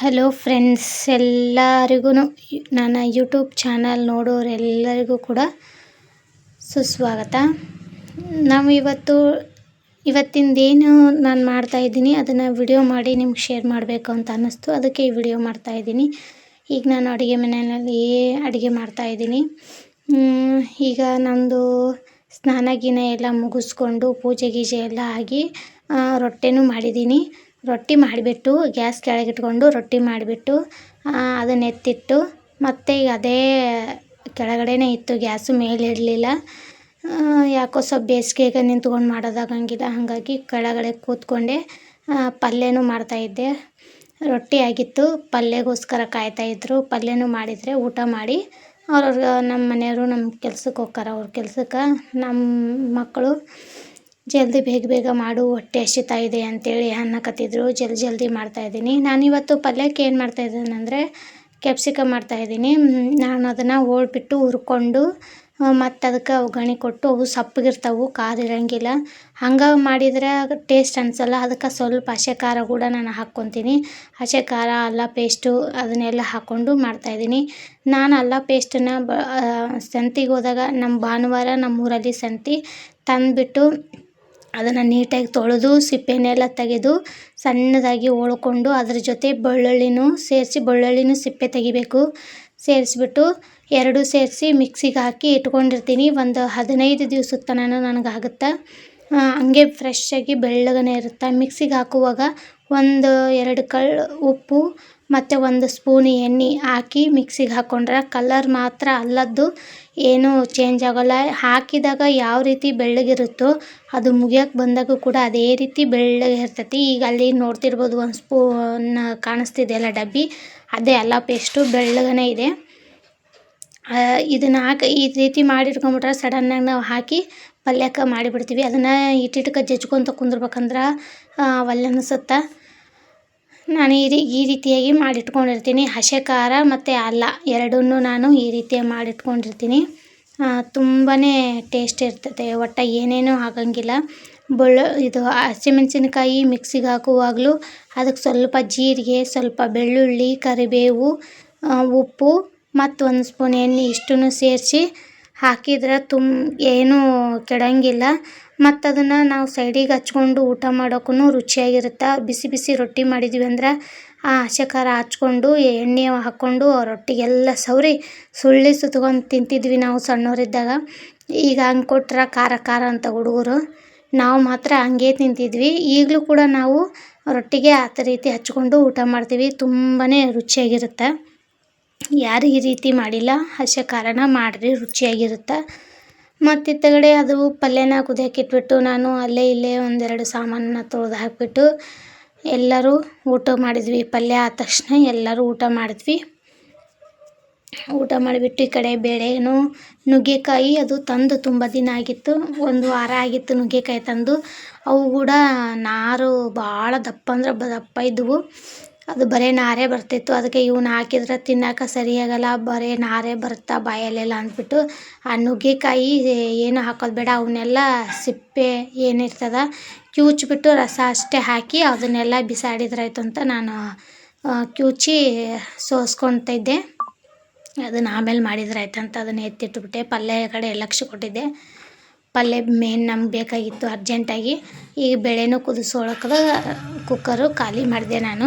Hello friends ಎಲ್ಲರಿಗೂ ನನ್ನ YouTube channel ನೋಡೋರೆಲ್ಲರಿಗೂ ಕೂಡ ಸುಸ್ವಾಗತ. ನಾವು ಇವತ್ತು, ಇವತ್ತಿಂದೇನು ನಾನು ಮಾಡ್ತಾಯಿದ್ದೀನಿ ಅದನ್ನು ವಿಡಿಯೋ ಮಾಡಿ ನಿಮ್ಗೆ ಶೇರ್ ಮಾಡಬೇಕು ಅಂತ ಅನ್ನಿಸ್ತು. ಅದಕ್ಕೆ ಈ ವಿಡಿಯೋ ಮಾಡ್ತಾಯಿದ್ದೀನಿ ಈಗ ನಾನು ಅಡುಗೆ ಮನೆಯಲ್ಲಿ ಅಡುಗೆ ಮಾಡ್ತಾಯಿದ್ದೀನಿ ಈಗ ನಮ್ಮದು ಸ್ನಾನ ಗಿನ ಎಲ್ಲ ಮುಗಿಸ್ಕೊಂಡು ಪೂಜೆ ಗೀಜೆ ಎಲ್ಲ ಆಗಿ ರೊಟ್ಟಿನೂ ಮಾಡಿದ್ದೀನಿ. ರೊಟ್ಟಿ ಮಾಡಿಬಿಟ್ಟು, ಗ್ಯಾಸ್ ಕೆಳಗಿಟ್ಕೊಂಡು ರೊಟ್ಟಿ ಮಾಡಿಬಿಟ್ಟು ಅದನ್ನ ಎತ್ತಿಟ್ಟು, ಮತ್ತೆ ಈಗ ಅದೇ ಕೆಳಗಡೆನೇ ಇತ್ತು, ಗ್ಯಾಸು ಮೇಲೆ ಇರಲಿಲ್ಲ ಯಾಕೋ ಸ್ವಲ್ಪ ಬೇಸಿಗೆಗೆ ನಿಂತ್ಕೊಂಡು ಮಾಡೋದಾಗಂಗಿಲ್ಲ ಹಾಗಾಗಿ ಕೆಳಗಡೆ ಕೂತ್ಕೊಂಡೆ ಪಲ್ಯನೂ ಮಾಡ್ತಾಯಿದ್ದೆ ರೊಟ್ಟಿ ಆಗಿತ್ತು, ಪಲ್ಯಗೋಸ್ಕರ ಕಾಯ್ತಾಯಿದ್ರು ಪಲ್ಯನೂ ಮಾಡಿದರೆ ಊಟ ಮಾಡಿ, ಅವ್ರವ್ರ ನಮ್ಮ ಮನೆಯವರು ನಮ್ಮ ಕೆಲ್ಸಕ್ಕೆ ಹೋಕ್ಕಾರ ಅವ್ರ ಕೆಲ್ಸಕ್ಕೆ ನಮ್ಮ ಮಕ್ಕಳು ಜಲ್ದಿ ಬೇಗ ಬೇಗ ಮಾಡು, ಹೊಟ್ಟೆ ಹಸಿತಾ ಇದೆ ಅಂತೇಳಿ ಅನ್ನಕತ್ತಿದ್ರು ಜಲ್ದಿ ಜಲ್ದಿ ಮಾಡ್ತಾಯಿದ್ದೀನಿ ನಾನಿವತ್ತು ಪಲ್ಯಕ್ಕೆ ಏನು ಮಾಡ್ತಾಯಿದ್ದೀನಂದರೆ ಕ್ಯಾಪ್ಸಿಕಮ್ ಮಾಡ್ತಾಯಿದ್ದೀನಿ ನಾನು ಅದನ್ನು ಓಡ್ಬಿಟ್ಟು ಹುರ್ಕೊಂಡು ಮತ್ತು ಅದಕ್ಕೆ ಒಗ್ಗರಣೆ ಕೊಟ್ಟು ಅವು ಸಪ್ಪಗಿರ್ತಾವೆ, ಖಾರ ಇರೋಂಗಿಲ್ಲ. ಹಂಗೆ ಮಾಡಿದ್ರೆ ಟೇಸ್ಟ್ ಅನಿಸಲ್ಲ. ಅದಕ್ಕೆ ಸ್ವಲ್ಪ ಹಸೆ ಖಾರ ಕೂಡ ನಾನು ಹಾಕ್ಕೊತೀನಿ. ಹಸೆ ಖಾರ, ಅಲ್ಲ ಪೇಸ್ಟು ಅದನ್ನೆಲ್ಲ ಹಾಕ್ಕೊಂಡು ಮಾಡ್ತಾಯಿದ್ದೀನಿ ನಾನು ಅಲ್ಲ ಪೇಸ್ಟನ್ನ ಬ ಸಂತಿಗೆ ಹೋದಾಗ ನಮ್ಮ ಭಾನುವಾರ ನಮ್ಮ ಊರಲ್ಲಿ ಸಂತಿ ತಂದುಬಿಟ್ಟು ಅದನ್ನು ನೀಟಾಗಿ ತೊಳೆದು, ಸಿಪ್ಪೆನೆಲ್ಲ ತೆಗೆದು, ಸಣ್ಣದಾಗಿ ಹೋಳ್ಕೊಂಡು ಅದ್ರ ಜೊತೆ ಬೆಳ್ಳುಳ್ಳಿನೂ ಸೇರಿಸಿ, ಬೆಳ್ಳುಳ್ಳಿನೂ ಸಿಪ್ಪೆ ತೆಗಿಬೇಕು. ಸೇರಿಸ್ಬಿಟ್ಟು ಎರಡೂ ಸೇರಿಸಿ ಮಿಕ್ಸಿಗೆ ಹಾಕಿ ಇಟ್ಕೊಂಡಿರ್ತೀನಿ. ಒಂದು ಹದಿನೈದು ದಿವ್ಸದ ತನಕ ನನಗಾಗುತ್ತೆ ಹಂಗೆ ಫ್ರೆಶ್ಶಾಗಿ ಬೆಳ್ಳಗನೆ ಇರುತ್ತೆ. ಮಿಕ್ಸಿಗೆ ಹಾಕುವಾಗ ಒಂದು ಎರಡು ಕಲ್ಲು ಉಪ್ಪು ಮತ್ತು ಒಂದು ಸ್ಪೂನ್ ಎಣ್ಣೆ ಹಾಕಿ ಮಿಕ್ಸಿಗೆ ಹಾಕ್ಕೊಂಡ್ರೆ ಕಲರ್ ಮಾತ್ರ ಅಲ್ಲದ್ದು ಏನೂ ಚೇಂಜ್ ಆಗೋಲ್ಲ. ಹಾಕಿದಾಗ ಯಾವ ರೀತಿ ಬೆಳ್ಳಗಿರುತ್ತೋ ಅದು ಮುಗಿಯೋಕೆ ಬಂದಾಗೂ ಕೂಡ ಅದೇ ರೀತಿ ಬೆಳ್ಳಗೆ ಇರ್ತೈತಿ. ಈಗ ಅಲ್ಲಿ ನೋಡ್ತಿರ್ಬೋದು ಒಂದು ಸ್ಪೂನ್ ಕಾಣಿಸ್ತಿದೆಯಲ್ಲ ಡಬ್ಬಿ. ಅದೇ ಅಲ್ಲ ಪೇಸ್ಟು ಬೆಳ್ಳಗನೆ ಇದೆ. ಇದನ್ನು ಹಾಕಿ ಈ ರೀತಿ ಮಾಡಿ ಇಟ್ಕೊಂಬಿಟ್ರೆ ಸಡನ್ನಾಗಿ ನಾವು ಹಾಕಿ ಪಲ್ಯಕ್ಕೆ ಮಾಡಿಬಿಡ್ತೀವಿ. ಅದನ್ನು ಇಟ್ಟಿಟ್ಕ ಜಜ್ಕೊತ ಕುಂದ್ರಬೇಕಂದ್ರೆ ಒಲ್ಲೆ ಅನ್ಸುತ್ತೆ ನಾನು ಈ ರೀ, ಈ ರೀತಿಯಾಗಿ ಮಾಡಿಟ್ಕೊಂಡಿರ್ತೀನಿ. ಹಸೆ ಖಾರ ಮತ್ತು ಅಲ್ಲ, ಎರಡನ್ನೂ ನಾನು ಈ ರೀತಿಯಾಗಿ ಮಾಡಿಟ್ಕೊಂಡಿರ್ತೀನಿ. ತುಂಬಾ ಟೇಸ್ಟ್ ಇರ್ತದೆ. ಒಟ್ಟು ಏನೇನೂ ಆಗಂಗಿಲ್ಲ. ಬೆಳ್ಳು, ಇದು ಹಸಿಮೆಣ್ಸಿನ್ಕಾಯಿ ಮಿಕ್ಸಿಗೆ ಹಾಕುವಾಗಲೂ ಅದಕ್ಕೆ ಸ್ವಲ್ಪ ಜೀರಿಗೆ, ಸ್ವಲ್ಪ ಬೆಳ್ಳುಳ್ಳಿ, ಕರಿಬೇವು ಉಪ್ಪು ಮತ್ತು ಒಂದು ಸ್ಪೂನ್ ಎಣ್ಣೆ ಇಷ್ಟನ್ನು ಸೇರಿಸಿ ಹಾಕಿದ್ರೆ ತುಮ್, ಏನೂ ಕೆಡೋಂಗಿಲ್ಲ. ಮತ್ತು ಅದನ್ನು ನಾವು ಸೈಡಿಗೆ ಹಚ್ಕೊಂಡು ಊಟ ಮಾಡೋಕ್ಕೂ ರುಚಿಯಾಗಿರುತ್ತೆ? ಬಿಸಿ ಬಿಸಿ ರೊಟ್ಟಿ ಮಾಡಿದ್ವಿ ಅಂದ್ರೆ ಆ ಹಸಿ ಖಾರ ಹಚ್ಕೊಂಡು ಎಣ್ಣೆ ಹಾಕ್ಕೊಂಡು ರೊಟ್ಟಿಗೆಲ್ಲ ಸವರಿ ಸುಳ್ಳಿ ಸುತ್ಕೊಂಡು ತಿಂತಿದ್ವಿ ನಾವು ಸಣ್ಣವರಿದ್ದಾಗ. ಈಗ ಹಂಗೆ ಕೊಟ್ರೆ ಖಾರ ಖಾರ ಅಂತ ಹುಡುಗರು. ನಾವು ಮಾತ್ರ ಹಂಗೆ ತಿಂತಿದ್ವಿ. ಈಗಲೂ ಕೂಡ ನಾವು ರೊಟ್ಟಿಗೆ ಆ ರೀತಿ ಹಚ್ಕೊಂಡು ಊಟ ಮಾಡ್ತೀವಿ. ತುಂಬಾ ರುಚಿಯಾಗಿರುತ್ತೆ? ಯಾರು ಈ ರೀತಿ ಮಾಡಿಲ್ಲ. ಹಸಿ ಖಾರನ ಮಾಡಿರಿ, ರುಚಿಯಾಗಿರುತ್ತೆ? ಮತ್ತು ಇತ್ತಗಡೆ ಅದು ಪಲ್ಯನ ಕುದಿಯೋಕೆ ಇಟ್ಬಿಟ್ಟು ನಾನು ಅಲ್ಲೇ ಇಲ್ಲೇ ಒಂದೆರಡು ಸಾಮಾನನ್ನ ತೊಳ್ದು ಹಾಕಿಬಿಟ್ಟು ಎಲ್ಲರೂ ಊಟ ಮಾಡಿದ್ವಿ. ಪಲ್ಯ ಆದ ತಕ್ಷಣ ಎಲ್ಲರೂ ಊಟ ಮಾಡಿದ್ವಿ. ಊಟ ಮಾಡಿಬಿಟ್ಟು ಈ ಕಡೆ ಬೇಳೆನೂ, ನುಗ್ಗೆಕಾಯಿ ಅದು ತಂದು ತುಂಬ ದಿನ ಆಗಿತ್ತು. ಒಂದು ವಾರ ಆಗಿತ್ತು ನುಗ್ಗೆಕಾಯಿ ತಂದು. ಅವು ಕೂಡ ನಾರು ಭಾಳ ದಪ್ಪ ಅಂದ್ರೆ ದಪ್ಪ ಇದ್ದವು ಅದು ಬರೀ ನಾರೇ ಬರ್ತಿತ್ತು. ಅದಕ್ಕೆ ಇವ್ನ ಹಾಕಿದ್ರೆ ತಿನ್ನಕ್ಕೆ ಸರಿಯಾಗಲ್ಲ, ಬರೀ ನಾರೇ ಬರುತ್ತೆ ಬಾಯಲ್ಲೆಲ್ಲ ಅಂದ್ಬಿಟ್ಟು ಆ ನುಗ್ಗೆಕಾಯಿ ಏನು ಹಾಕೋದು ಬೇಡ ಅವನ್ನೆಲ್ಲ ಸಿಪ್ಪೆ ಏನಿರ್ತದೆ ಕಿವುಚ್ಬಿಟ್ಟು ರಸ ಅಷ್ಟೇ ಹಾಕಿ ಅದನ್ನೆಲ್ಲ ಬಿಸಾಡಿದ್ರಾಯ್ತು ಅಂತ ನಾನು ಕಿವುಚಿ ಸೋಸ್ಕೊಳ್ತಿದ್ದೆ ಅದನ್ನು ಆಮೇಲೆ ಮಾಡಿದ್ರಾಯ್ತು ಅಂತ ಅದನ್ನು ಎತ್ತಿಟ್ಬಿಟ್ಟೆ. ಪಲ್ಯ ಕಡೆ ಲಕ್ಷ್ಯ ಕೊಟ್ಟಿದ್ದೆ. ಪಲ್ಯ ಮೇನ್ ನಮ್ಗೆ ಬೇಕಾಗಿತ್ತು, ಅರ್ಜೆಂಟಾಗಿ. ಈಗ ಬೆಳೆನೂ ಕುದಿಸೋಳಕ್ಕದ ಕುಕ್ಕರು ಖಾಲಿ ಮಾಡಿದೆ ನಾನು.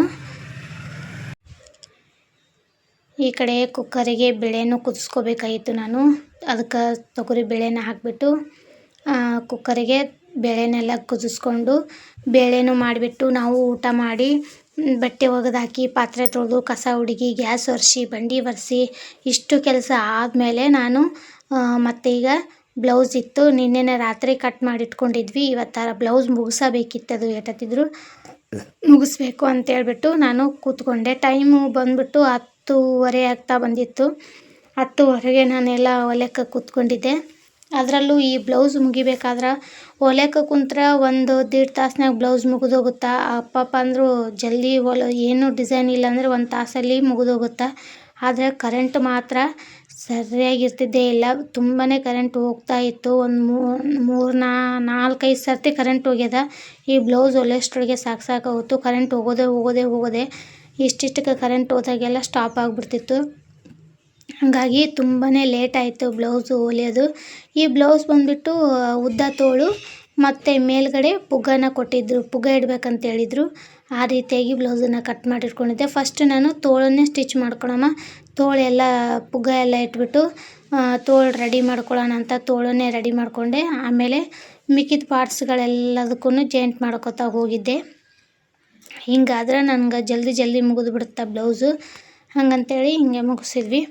ಈ ಕಡೆ ಕುಕ್ಕರಿಗೆ ಬೇಳೆನೂ ಕುದಿಸ್ಕೋಬೇಕಾಗಿತ್ತು ನಾನು. ಅದಕ್ಕೆ ತೊಗರಿ ಬೇಳೆನ ಹಾಕಿಬಿಟ್ಟು ಕುಕ್ಕರಿಗೆ ಬೇಳೆನೆಲ್ಲ ಕುದಿಸ್ಕೊಂಡು ಬೇಳೆನೂ ಮಾಡಿಬಿಟ್ಟು ನಾವು ಊಟ ಮಾಡಿ, ಬಟ್ಟೆ ಒಗೆದಾಕಿ ಪಾತ್ರೆ ತೊಳೆದು, ಕಸ ಹುಡುಗಿ, ಗ್ಯಾಸ್ ಒರೆಸಿ, ಬಂಡಿ ಒರೆಸಿ, ಇಷ್ಟು ಕೆಲಸ ಆದಮೇಲೆ ನಾನು ಮತ್ತೆ ಈಗ ಬ್ಲೌಸ್ ಇತ್ತು. ನಿನ್ನೆನೇ ರಾತ್ರಿ ಕಟ್ ಮಾಡಿ ಇಟ್ಕೊಂಡಿದ್ವಿ ಇವತ್ತು ಬ್ಲೌಸ್ ಮುಗಿಸಬೇಕಿತ್ತು. ಅದು ಎಟತಿದ್ರು ಮುಗಿಸ್ಬೇಕು ಅಂತೇಳ್ಬಿಟ್ಟು ನಾನು ಕೂತ್ಕೊಂಡೆ. ಟೈಮು ಬಂದುಬಿಟ್ಟು ಹತ್ತೂವರೆ ಆಗ್ತಾ ಬಂದಿತ್ತು. ಹತ್ತುವರೆಗೆ ನಾನೆಲ್ಲ ಹೊಲೆಕ್ಕೆ ಕೂತ್ಕೊಂಡಿದ್ದೆ. ಅದರಲ್ಲೂ ಈ ಬ್ಲೌಸ್ ಮುಗಿಬೇಕಾದ್ರೆ ಹೊಲಿಯೋಕೆ ಕುಂತ್ರೆ ಒಂದು ದೀಡ್ ತಾಸ್ನಾಗ ಬ್ಲೌಸ್ ಮುಗಿದೋಗುತ್ತೆ? ಅಪ್ಪಪ್ಪ ಅಂದರು, ಜಲ್ದಿ ಹೊಲ ಏನು ಡಿಸೈನ್ ಇಲ್ಲ ಅಂದರೆ ಒಂದು ತಾಸಲ್ಲಿ ಮುಗಿದೋಗುತ್ತಾ? ಆದರೆ ಕರೆಂಟ್ ಮಾತ್ರ ಸರಿಯಾಗಿರ್ತಿದ್ದೇ ಇಲ್ಲ. ತುಂಬಾ ಕರೆಂಟ್ ಹೋಗ್ತಾ ಇತ್ತು. ಒಂದು ಮೂರು ನಾ, ನಾಲ್ಕೈದು ಸರ್ತಿ ಕರೆಂಟ್ ಹೋಗ್ಯದ. ಈ ಬ್ಲೌಸ್ ಹೊಲಿಯೋಷ್ಟ್ರೊಳಗೆ ಸಾಕು ಸಾಕಾಗೋಯ್ತು ಕರೆಂಟ್ ಹೋಗೋದೇ ಹೋಗೋದೇ ಹೋಗೋದೇ ಇಷ್ಟಿಷ್ಟಕ್ಕೆ ಕರೆಂಟ್ ಹೋದಾಗೆಲ್ಲ ಸ್ಟಾಪ್ ಆಗಿಬಿಡ್ತಿತ್ತು. ಹಾಗಾಗಿ ತುಂಬಾ ಲೇಟ್ ಆಯಿತು ಬ್ಲೌಸು ಹೊಲಿಯೋದು. ಈ ಬ್ಲೌಸ್ ಬಂದುಬಿಟ್ಟು ಉದ್ದ ತೋಳು ಮತ್ತು ಮೇಲ್ಗಡೆ ಪುಗ್ಗನ ಕೊಟ್ಟಿದ್ದರು ಪುಗ್ಗ ಇಡಬೇಕಂತ ಹೇಳಿದರು. ಆ ರೀತಿಯಾಗಿ ಬ್ಲೌಸನ್ನು ಕಟ್ ಮಾಡಿಟ್ಕೊಂಡಿದ್ದೆ. ಫಸ್ಟ್ ನಾನು ತೋಳನ್ನೇ ಸ್ಟಿಚ್ ಮಾಡ್ಕೊಳಮ್ಮ. ತೋಳೆಲ್ಲ ಪುಗ್ಗ ಎಲ್ಲ ಇಟ್ಬಿಟ್ಟು ತೋಳು ರೆಡಿ ಮಾಡ್ಕೊಳ್ಳೋಣ ಅಂತ ತೋಳನ್ನೇ ರೆಡಿ ಮಾಡಿಕೊಂಡೆ. ಆಮೇಲೆ ಮಿಕ್ಕಿದ ಪಾರ್ಟ್ಸ್ಗಳೆಲ್ಲದಕ್ಕೂ ಜಾಯಿಂಟ್ ಮಾಡ್ಕೊತಾ ಹೋಗಿದ್ದೆ. ಹಿಂಗಾದ್ರೆ ನನಗೆ ಜಲ್ದಿ ಜಲ್ದಿ ಮುಗಿದು ಬಿಡುತ್ತೆ ಬ್ಲೌಸು. ಹಂಗಂತೇಳಿ ಹಿಂಗೆ ಮುಗಿಸಿದ್ವಿ.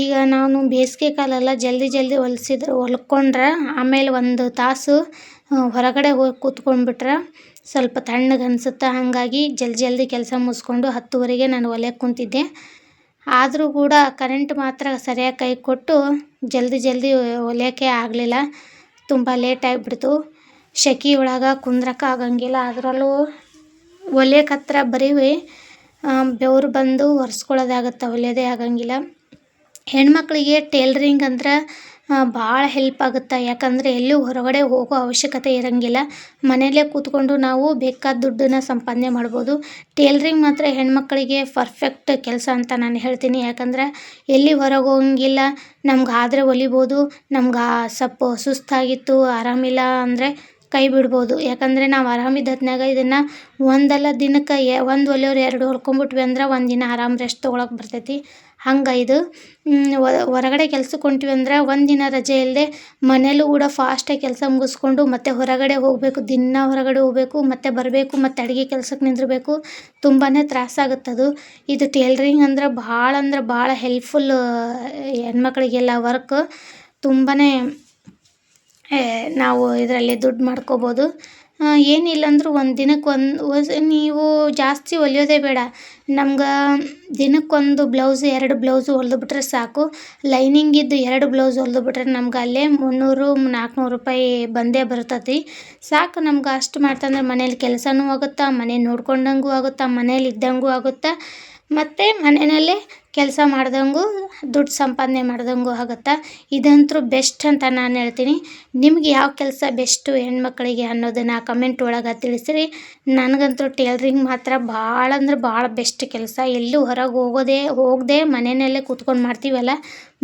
ಈಗ ನಾನು ಬೇಸಿಗೆ ಕಾಲೆಲ್ಲ ಜಲ್ದಿ ಜಲ್ದಿ ಹೊಲ್ಸಿದ್ರೆ, ಹೊಲ್ಕೊಂಡ್ರೆ ಆಮೇಲೆ ಒಂದು ತಾಸು ಹೊರಗಡೆ ಹೋಗಿ ಕೂತ್ಕೊಂಡ್ಬಿಟ್ರೆ ಸ್ವಲ್ಪ ತಣ್ಣಗೆ ಅನಿಸುತ್ತೆ? ಹಾಗಾಗಿ ಜಲ್ದಿ ಜಲ್ದಿ ಕೆಲಸ ಮುಗಿಸ್ಕೊಂಡು ಹತ್ತುವರೆಗೆ ನಾನು ಹೊಲಿಯಕ್ಕೆ ಕುಂತಿದ್ದೆ. ಆದರೂ ಕೂಡ ಕರೆಂಟ್ ಮಾತ್ರ ಸರಿಯಾಗಿ ಕೈ ಕೊಟ್ಟು ಜಲ್ದಿ ಜಲ್ದಿ ಹೊಲಿಯೋಕ್ಕೆ ಆಗಲಿಲ್ಲ. ತುಂಬ ಲೇಟ್ ಆಗಿಬಿಡ್ತು. ಸೆಕೆ ಒಳಗೆ ಕುಂದ್ರಕ್ಕೆ ಆಗಂಗಿಲ್ಲ. ಅದರಲ್ಲೂ ಹೊಲಿಯಕ್ಕೆ ಹತ್ರ ಬರೀ ಬೆವರು ಬಂದು ಒರೆಸ್ಕೊಳ್ಳೋದಾಗತ್ತೆ ಹೊಲಿಯೋದೇ ಆಗಂಗಿಲ್ಲ. ಹೆಣ್ಮಕ್ಳಿಗೆ ಟೇಲ್ರಿಂಗ್ ಅಂದ್ರೆ ಭಾಳ ಹೆಲ್ಪ್ ಆಗುತ್ತೆ. ಯಾಕಂದರೆ ಎಲ್ಲೂ ಹೊರಗಡೆ ಹೋಗೋ ಅವಶ್ಯಕತೆ ಇರೋಂಗಿಲ್ಲ. ಮನೆಯಲ್ಲೇ ಕೂತ್ಕೊಂಡು ನಾವು ಬೇಕಾದ ದುಡ್ಡನ್ನು ಸಂಪಾದನೆ ಮಾಡ್ಬೋದು. ಟೇಲ್ರಿಂಗ್ ಮಾತ್ರ ಹೆಣ್ಮಕ್ಳಿಗೆ ಪರ್ಫೆಕ್ಟ್ ಕೆಲಸ ಅಂತ ನಾನು ಹೇಳ್ತೀನಿ. ಯಾಕಂದ್ರೆ ಎಲ್ಲಿ ಹೊರಗೆ ಹೋಗಂಗಿಲ್ಲ, ನಮ್ಗೆ ಆದರೆ ಹೊಲಿಬೋದು ನಮ್ಗೆ ಸ್ವಲ್ಪ ಸುಸ್ತಾಗಿತ್ತು, ಆರಾಮಿಲ್ಲ ಅಂದರೆ ಕೈ ಬಿಡ್ಬೋದು. ಯಾಕಂದರೆ ನಾವು ಆರಾಮಿದ್ದ ಹೊತ್ನಾಗ ಇದನ್ನು ಒಂದಲ್ಲ ದಿನಕ್ಕೆ ಎ, ಒಂದು ಹೊಲಿಯೋರು ಎರಡು ಹೊಲ್ಕೊಂಬಿಟ್ವಿ ಅಂದ್ರೆ ಒಂದಿನ ಆರಾಮ್ ರೆಸ್ಟ್ ತೊಗೊಳಕ್ಕೆ ಬರ್ತೈತಿ. ಹಂಗೆ ಇದು. ಹೊರಗಡೆ ಕೆಲ್ಸಕ್ಕೆ ಹೊಂಟ್ವಿ ಅಂದ್ರೆ ಒಂದಿನ ರಜೆ ಇಲ್ಲದೆ ಮನೇಲೂ ಕೂಡ ಫಾಸ್ಟಾಗಿ ಕೆಲಸ ಮುಗಿಸ್ಕೊಂಡು ಮತ್ತೆ ಹೊರಗಡೆ ಹೋಗಬೇಕು, ದಿನಾ ಹೊರಗಡೆ ಹೋಗಬೇಕು, ಮತ್ತೆ ಬರಬೇಕು, ಮತ್ತೆ ಅಡುಗೆ ಕೆಲ್ಸಕ್ಕೆ ನಿಂದಿರ್ಬೇಕು ತುಂಬಾ ತ್ರಾಸಾಗುತ್ತದು ಇದು ಟೇಲ್ರಿಂಗ್ ಅಂದ್ರೆ ಭಾಳ ಅಂದ್ರೆ ಭಾಳ ಹೆಲ್ಪ್ಫುಲ್ ಹೆಣ್ಮಕ್ಳಿಗೆಲ್ಲ ವರ್ಕ್ ತುಂಬಾ ನಾವು ಇದರಲ್ಲಿ ದುಡ್ಡು ಮಾಡ್ಕೋಬೋದು. ಏನಿಲ್ಲ ಅಂದರೂ ಒಂದು ದಿನಕ್ಕೆ ಒಂದು ನೀವು ಜಾಸ್ತಿ ಹೊಲಿಯೋದೇ ಬೇಡ. ನಮ್ಗೆ ದಿನಕ್ಕೊಂದು ಬ್ಲೌಸ್, ಎರಡು ಬ್ಲೌಸು ಹೊಲ್ದು ಬಿಟ್ಟರೆ ಸಾಕು ಲೈನಿಂಗಿದ್ದು ಎರಡು ಬ್ಲೌಸ್ ಹೊಲ್ದು ಬಿಟ್ರೆ ನಮ್ಗೆ ಅಲ್ಲೇ ಮುನ್ನೂರು ನಾಲ್ಕುನೂರು ರೂಪಾಯಿ ಬಂದೇ ಬರ್ತತಿ. ಸಾಕು ನಮ್ಗೆ ಅಷ್ಟು ಮಾಡ್ತಂದ್ರೆ ಮನೇಲಿ ಕೆಲಸನೂ ಆಗುತ್ತೆ, ಮನೆ ನೋಡ್ಕೊಂಡಂಗೂ ಆಗುತ್ತೆ, ಮನೇಲಿ ಇದ್ದಂಗೂ ಆಗುತ್ತೆ. ಮತ್ತು ಮನೆಯಲ್ಲೇ ಕೆಲಸ ಮಾಡ್ದಂಗೂ, ದುಡ್ಡು ಸಂಪಾದನೆ ಮಾಡ್ದಂಗೂ ಆಗುತ್ತೆ. ಇದಂತೂ ಬೆಸ್ಟ್ ಅಂತ ನಾನು ಹೇಳ್ತೀನಿ. ನಿಮ್ಗೆ ಯಾವ ಕೆಲಸ ಬೆಸ್ಟು ಹೆಣ್ಮಕ್ಳಿಗೆ ಅನ್ನೋದನ್ನು ಕಮೆಂಟ್ ಒಳಗೆ ತಿಳಿಸಿರಿ. ನನಗಂತೂ ಟೇಲ್ರಿಂಗ್ ಮಾತ್ರ ಭಾಳ ಅಂದ್ರೆ ಭಾಳ ಬೆಸ್ಟ್ ಕೆಲಸ. ಎಲ್ಲೂ ಹೊರಗೆ ಹೋಗೋದೇ, ಹೋಗದೆ ಮನೆಯಲ್ಲೇ ಕೂತ್ಕೊಂಡು ಮಾಡ್ತೀವಲ್ಲ?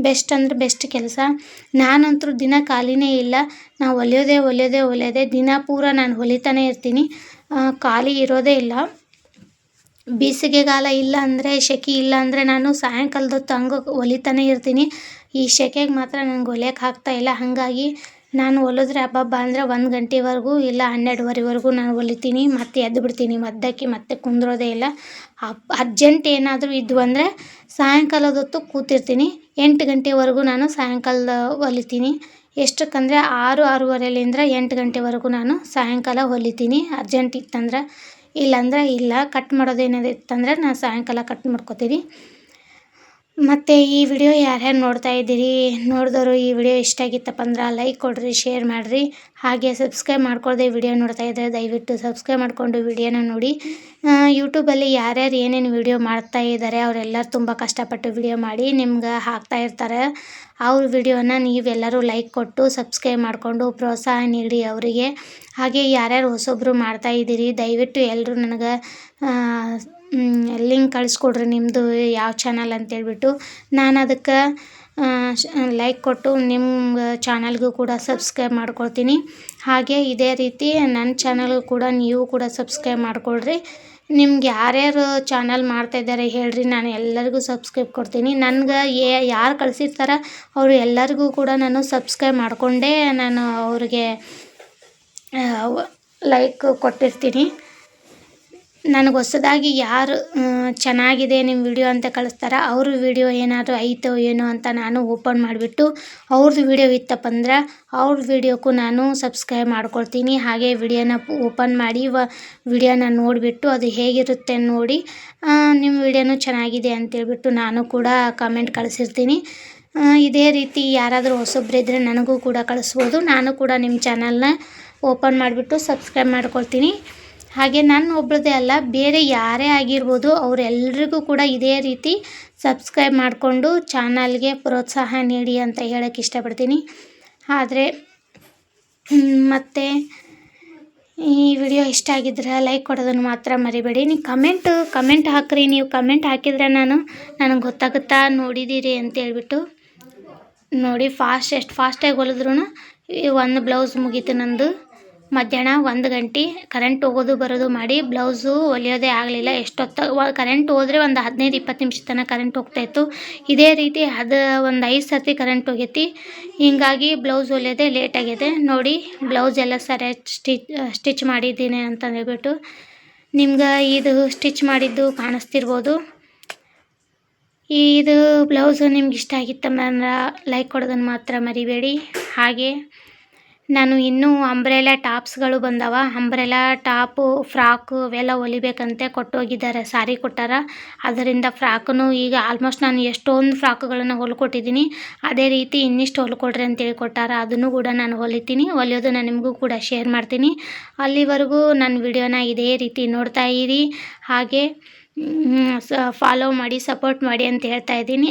ಬೆಸ್ಟ್ ಅಂದ್ರೆ ಬೆಸ್ಟ್ ಕೆಲಸ. ನಾನಂತೂ ದಿನ ಖಾಲಿನೇ ಇಲ್ಲ. ನಾವು ಹೊಲಿಯೋದೇ ಹೊಲಿಯೋದೇ ಹೊಲಿಯೋದೇ ದಿನ ಪೂರ ನಾನು ಹೊಲಿತಾನೆ ಇರ್ತೀನಿ. ಖಾಲಿ ಇರೋದೇ ಇಲ್ಲ. ಬೇಸಿಗೆಗಾಲ ಇಲ್ಲ ಅಂದರೆ ಸೆಕೆ ಇಲ್ಲ ಅಂದರೆ ನಾನು ಸಾಯಂಕಾಲದ ಹೊತ್ತು ಹಂಗೆ ಹೊಲಿತಾನೆ ಇರ್ತೀನಿ. ಈ ಸೆಕೆಗೆ ಮಾತ್ರ ನಂಗೆ ಹೊಲಿಯಕ್ಕೆ ಆಗ್ತಾಯಿಲ್ಲ ಹಾಗಾಗಿ ನಾನು ಹೊಲಿದ್ರೆ ಅಬ್ಬಬ್ಬ ಅಂದರೆ ಒಂದು ಗಂಟೆವರೆಗೂ ಇಲ್ಲ ಹನ್ನೆರಡುವರೆವರೆಗೂ ನಾನು ಹೊಲಿತೀನಿ ಮತ್ತೆ ಎದ್ದು ಬಿಡ್ತೀನಿ. ಮದ್ದಕ್ಕೆ ಮತ್ತೆ ಕುಂದ್ರೋದೇ ಇಲ್ಲ. ಅರ್ಜೆಂಟ್ ಏನಾದರೂ ಇದ್ದು ಅಂದರೆ ಸಾಯಂಕಾಲದ ಹೊತ್ತು ಕೂತಿರ್ತೀನಿ. ಎಂಟು ಗಂಟೆವರೆಗೂ ನಾನು ಸಾಯಂಕಾಲ ಹೊಲಿತೀನಿ ಎಷ್ಟಕ್ಕಂದರೆ ಆರು ಆರೂವರೆಲಿಂದ ಎಂಟು ಗಂಟೆವರೆಗೂ ನಾನು ಸಾಯಂಕಾಲ ಹೊಲಿತೀನಿ ಅರ್ಜೆಂಟ್ ಇತ್ತಂದ್ರೆ ಇಲ್ಲಾಂದ್ರೆ ಇಲ್ಲ ಕಟ್ ಮಾಡೋದೇನಾದ್ರು ಇತ್ತಂದ್ರೆ ನಾನು ಸಾಯಂಕಾಲ ಕಟ್ ಮಾಡ್ಕೊತೀನಿ ಮತ್ತು ಈ ವಿಡಿಯೋ ಯಾರ್ಯಾರು ನೋಡ್ತಾ ಇದ್ದೀರಿ, ನೋಡಿದವರು ಈ ವಿಡಿಯೋ ಇಷ್ಟ ಆಗಿತ್ತಪ್ಪ ಅಂದ್ರೆ ಲೈಕ್ ಕೊಡಿರಿ ಶೇರ್ ಮಾಡಿರಿ. ಹಾಗೆ ಸಬ್ಸ್ಕ್ರೈಬ್ ಮಾಡ್ಕೊಳ್ಳದೆ ವಿಡಿಯೋ ನೋಡ್ತಾ ಇದ್ದರೆ ದಯವಿಟ್ಟು ಸಬ್ಸ್ಕ್ರೈಬ್ ಮಾಡಿಕೊಂಡು ವಿಡಿಯೋನ ನೋಡಿ. ಯೂಟ್ಯೂಬಲ್ಲಿ ಯಾರ್ಯಾರು ಏನೇನು ವಿಡಿಯೋ ಮಾಡ್ತಾ ಇದ್ದಾರೆ ಅವರೆಲ್ಲರೂ ತುಂಬ ಕಷ್ಟಪಟ್ಟು ವಿಡಿಯೋ ಮಾಡಿ ನಿಮ್ಗೆ ಹಾಕ್ತಾ ಇರ್ತಾರೆ. ಅವ್ರ ವಿಡಿಯೋನ ನೀವೆಲ್ಲರೂ ಲೈಕ್ ಕೊಟ್ಟು ಸಬ್ಸ್ಕ್ರೈಬ್ ಮಾಡಿಕೊಂಡು ಪ್ರೋತ್ಸಾಹ ನೀಡಿ ಅವರಿಗೆ. ಹಾಗೆ ಯಾರ್ಯಾರು ಹೊಸೊಬ್ಬರು ಮಾಡ್ತಾಯಿದ್ದೀರಿ ದಯವಿಟ್ಟು ಎಲ್ಲರೂ ನನಗೆ ಲಿಂಕ್ ಕಳಿಸ್ಕೊಡ್ರಿ ನಿಮ್ಮದು ಯಾವ ಚಾನಲ್ ಅಂತೇಳ್ಬಿಟ್ಟು. ನಾನು ಅದಕ್ಕೆ ಲೈಕ್ ಕೊಟ್ಟು ನಿಮ್ಮ ಚಾನಲ್ಗೂ ಕೂಡ ಸಬ್ಸ್ಕ್ರೈಬ್ ಮಾಡ್ಕೊಳ್ತೀನಿ. ಹಾಗೆ ಇದೇ ರೀತಿ ನನ್ನ ಚಾನಲ್ಗೂ ಕೂಡ ನೀವು ಕೂಡ ಸಬ್ಸ್ಕ್ರೈಬ್ ಮಾಡಿಕೊಳ್ರಿ. ನಿಮ್ಗೆ ಯಾರ್ಯಾರು ಚಾನಲ್ ಮಾಡ್ತಾಯಿದ್ದಾರೆ ಹೇಳ್ರಿ, ನಾನು ಎಲ್ಲರಿಗೂ ಸಬ್ಸ್ಕ್ರೈಬ್ ಕೊಡ್ತೀನಿ. ನನ್ಗೆ ಯಾರು ಕಳಿಸಿರ್ತಾರ ಅವರು ಎಲ್ಲರಿಗೂ ಕೂಡ ನಾನು ಸಬ್ಸ್ಕ್ರೈಬ್ ಮಾಡಿಕೊಂಡೇ ನಾನು ಅವ್ರಿಗೆ ಲೈಕ್ ಕೊಟ್ಟಿರ್ತೀನಿ. ನನಗೆ ಹೊಸದಾಗಿ ಯಾರು ಚೆನ್ನಾಗಿದೆ ನಿಮ್ಮ ವಿಡಿಯೋ ಅಂತ ಕಳಿಸ್ತಾರೆ, ಅವ್ರ ವಿಡಿಯೋ ಏನಾದರೂ ಐತೋ ಏನೋ ಅಂತ ನಾನು ಓಪನ್ ಮಾಡಿಬಿಟ್ಟು ಅವ್ರದ್ದು ವಿಡಿಯೋ ಇತ್ತಪ್ಪ ಅಂದ್ರೆ ಅವ್ರ ವಿಡಿಯೋಕ್ಕೂ ನಾನು ಸಬ್ಸ್ಕ್ರೈಬ್ ಮಾಡ್ಕೊಳ್ತೀನಿ. ಹಾಗೆ ವಿಡಿಯೋನ ಓಪನ್ ಮಾಡಿ ವ ವಿಡಿಯೋನ ನೋಡಿಬಿಟ್ಟು ಅದು ಹೇಗಿರುತ್ತೆ ನೋಡಿ ನಿಮ್ಮ ವಿಡಿಯೋನೂ ಚೆನ್ನಾಗಿದೆ ಅಂತೇಳ್ಬಿಟ್ಟು ನಾನು ಕೂಡ ಕಮೆಂಟ್ ಕಳಿಸಿರ್ತೀನಿ. ಇದೇ ರೀತಿ ಯಾರಾದರೂ ಹೊಸಬ್ರಿದ್ರೆ ನನಗೂ ಕೂಡ ಕಳಿಸ್ಬೋದು. ನಾನು ಕೂಡ ನಿಮ್ಮ ಚಾನಲ್ನ ಓಪನ್ ಮಾಡಿಬಿಟ್ಟು ಸಬ್ಸ್ಕ್ರೈಬ್ ಮಾಡ್ಕೊಳ್ತೀನಿ. ಹಾಗೆ ನನ್ನ ಒಬ್ಬಳದೇ ಅಲ್ಲ, ಬೇರೆ ಯಾರೇ ಆಗಿರ್ಬೋದು ಅವರೆಲ್ರಿಗೂ ಕೂಡ ಇದೇ ರೀತಿ ಸಬ್ಸ್ಕ್ರೈಬ್ ಮಾಡಿಕೊಂಡು ಚಾನಲ್ಗೆ ಪ್ರೋತ್ಸಾಹ ನೀಡಿ ಅಂತ ಹೇಳೋಕ್ಕೆ ಇಷ್ಟಪಡ್ತೀನಿ. ಆದರೆ ಮತ್ತು ಈ ವಿಡಿಯೋ ಇಷ್ಟ ಆಗಿದ್ರೆ ಲೈಕ್ ಕೊಡೋದನ್ನು ಮಾತ್ರ ಮರಿಬೇಡಿ. ನೀವು ಕಮೆಂಟ್ ಕಮೆಂಟ್ ಹಾಕ್ರಿ. ನೀವು ಕಮೆಂಟ್ ಹಾಕಿದ್ರೆ ನಾನು, ನನಗೆ ಗೊತ್ತಾಗುತ್ತಾ ನೋಡಿದ್ದೀರಿ ಅಂತ ಹೇಳ್ಬಿಟ್ಟು ನೋಡಿ ಫಾಸ್ಟ್ ಎಷ್ಟು ಫಾಸ್ಟಾಗಿ ಹೊಲಿದ್ರು ಈ ಒಂದು ಬ್ಲೌಸ್ ಮುಗೀತು ನಂದು. ಮಧ್ಯಾಹ್ನ ಒಂದು ಗಂಟೆ ಕರೆಂಟ್ ಹೋಗೋದು ಬರೋದು ಮಾಡಿ ಬ್ಲೌಸು ಹೊಲಿಯೋದೇ ಆಗಲಿಲ್ಲ. ಎಷ್ಟೊತ್ತ ಕರೆಂಟ್ ಹೋದ್ರೆ ಒಂದು ಹದಿನೈದು ಇಪ್ಪತ್ತು ನಿಮಿಷ ತನಕ ಕರೆಂಟ್ ಹೋಗ್ತಾಯಿತ್ತು ಇದೇ ರೀತಿ ಅದು ಒಂದು ಐದು ಸರ್ತಿ ಕರೆಂಟ್ ಹೋಗೈತಿ. ಹೀಗಾಗಿ ಬ್ಲೌಸ್ ಹೊಲಿಯೋದೇ ಲೇಟ್ ಆಗಿದೆ. ನೋಡಿ ಬ್ಲೌಸ್ ಎಲ್ಲ ಸರಿಯಾಗಿ ಸ್ಟಿಚ್ ಸ್ಟಿಚ್ ಮಾಡಿದ್ದೀನಿ ಅಂತ ಹೇಳ್ಬಿಟ್ಟು ನಿಮ್ಗೆ ಇದು ಸ್ಟಿಚ್ ಮಾಡಿದ್ದು ಕಾಣಿಸ್ತಿರ್ಬೋದು. ಇದು ಬ್ಲೌಸು ನಿಮ್ಗೆ ಇಷ್ಟ ಆಗಿತ್ತಂದ್ರೆ ಲೈಕ್ ಕೊಡೋದನ್ನು ಮಾತ್ರ ಮರಿಬೇಡಿ. ಹಾಗೆ ನಾನು ಇನ್ನೂ ಅಂಬ್ರೆಲಾ ಟಾಪ್ಸ್ಗಳು ಬಂದವ. ಅಂಬ್ರೆಲಾ ಟಾಪು ಫ್ರಾಕು ಅವೆಲ್ಲ ಹೊಲಿಬೇಕಂತೆ ಕೊಟ್ಟೋಗಿದ್ದಾರೆ. ಸಾರಿ ಕೊಟ್ಟಾರ. ಅದರಿಂದ ಫ್ರಾಕನ್ನು ಈಗ ಆಲ್ಮೋಸ್ಟ್ ನಾನು ಎಷ್ಟೊಂದು ಫ್ರಾಕುಗಳನ್ನು ಹೊಲ್ಕೊಟ್ಟಿದ್ದೀನಿ. ಅದೇ ರೀತಿ ಇನ್ನಿಷ್ಟು ಹೊಲ್ಕೊಡ್ರಿ ಅಂತೇಳಿ ಕೊಟ್ಟಾರ. ಅದನ್ನು ಕೂಡ ನಾನು ಹೊಲಿತೀನಿ. ಹೊಲಿಯೋದು ನಾನು ನಿಮಗೂ ಕೂಡ ಶೇರ್ ಮಾಡ್ತೀನಿ. ಅಲ್ಲಿವರೆಗೂ ನನ್ನ ವಿಡಿಯೋನ ಇದೇ ರೀತಿ ನೋಡ್ತಾ ಇರಿ. ಹಾಗೆ ಫಾಲೋ ಮಾಡಿ ಸಪೋರ್ಟ್ ಮಾಡಿ ಅಂತ ಹೇಳ್ತಾ ಇದ್ದೀನಿ.